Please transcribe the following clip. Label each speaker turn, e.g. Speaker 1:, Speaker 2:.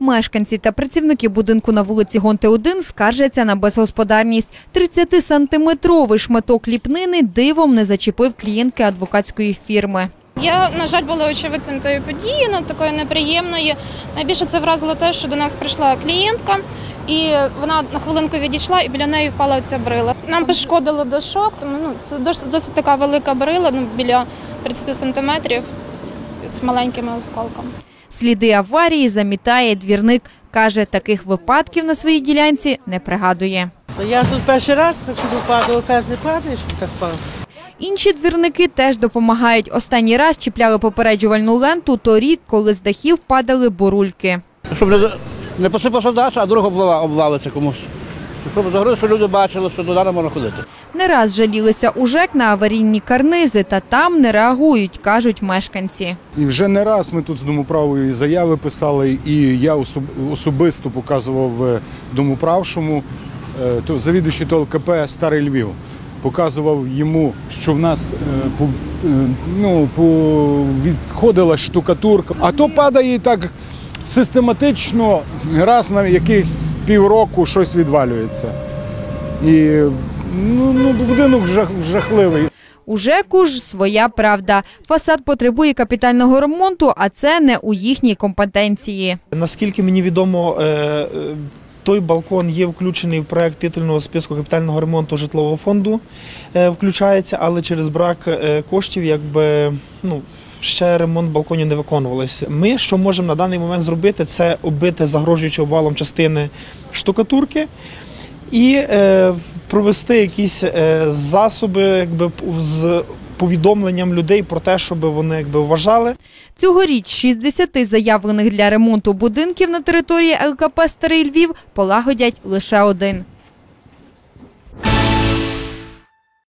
Speaker 1: Мешканці та працівники будинку на вулиці Гонти 1 скаржаться на безгосподарність. 30-сантиметровий шматок ліпнини дивом не зачепив клієнтки адвокатської фірми.
Speaker 2: Я, на жаль, була очевидцем цієї події, ну, такої неприємної. Найбільше це вразило те, що до нас прийшла клієнтка, і вона на хвилинку відійшла, і біля неї впала ця брила. Нам пошкодило дошок, тому ну, це досить, досить така велика брила, ну, біля 30 сантиметрів з маленькими осколками.
Speaker 1: Сліди аварії замітає двірник. Каже, таких випадків на своїй ділянці не пригадує.
Speaker 3: Я тут перший раз, так що падав, фез не падає, щоб так впав.
Speaker 1: Інші двірники теж допомагають. Останній раз чіпляли попереджувальну ленту торік, коли з дахів падали бурульки.
Speaker 4: Щоб не, посипався дах, а обвала, обвалиться комусь. Щоб загрузити, що люди бачили, що туди не можна ходити.
Speaker 1: Не раз жалілися у ЖЕК на аварійні карнизи, та там не реагують, кажуть мешканці.
Speaker 5: І вже не раз ми тут з домоправою і заяви писали, і я особ- особисто показував е, домоправшому, е, то завідуючий ТЛКП Старий Львів. Показував йому, що в нас е, по, ну, відходила штукатурка. А то падає так систематично, раз на якихось півроку щось відвалюється. І ну, ну, будинок жах, жахливий.
Speaker 1: У ЖЕКу ж своя правда. Фасад потребує капітального ремонту, а це не у їхній компетенції.
Speaker 6: Наскільки мені відомо, е, е, той балкон є включений в проект титульного списку капітального ремонту житлового фонду, е, включається, але через брак е, коштів, якби ну. Ще ремонт балконів не виконувалися. Ми, що можемо на даний момент зробити, це оббити загрожуючи обвалом частини штукатурки і е, провести якісь е, засоби, якби з повідомленням людей про те, щоб вони якби вважали,
Speaker 1: Цьогоріч з 60 заявлених для ремонту будинків на території ЛКП Старий Львів полагодять лише один.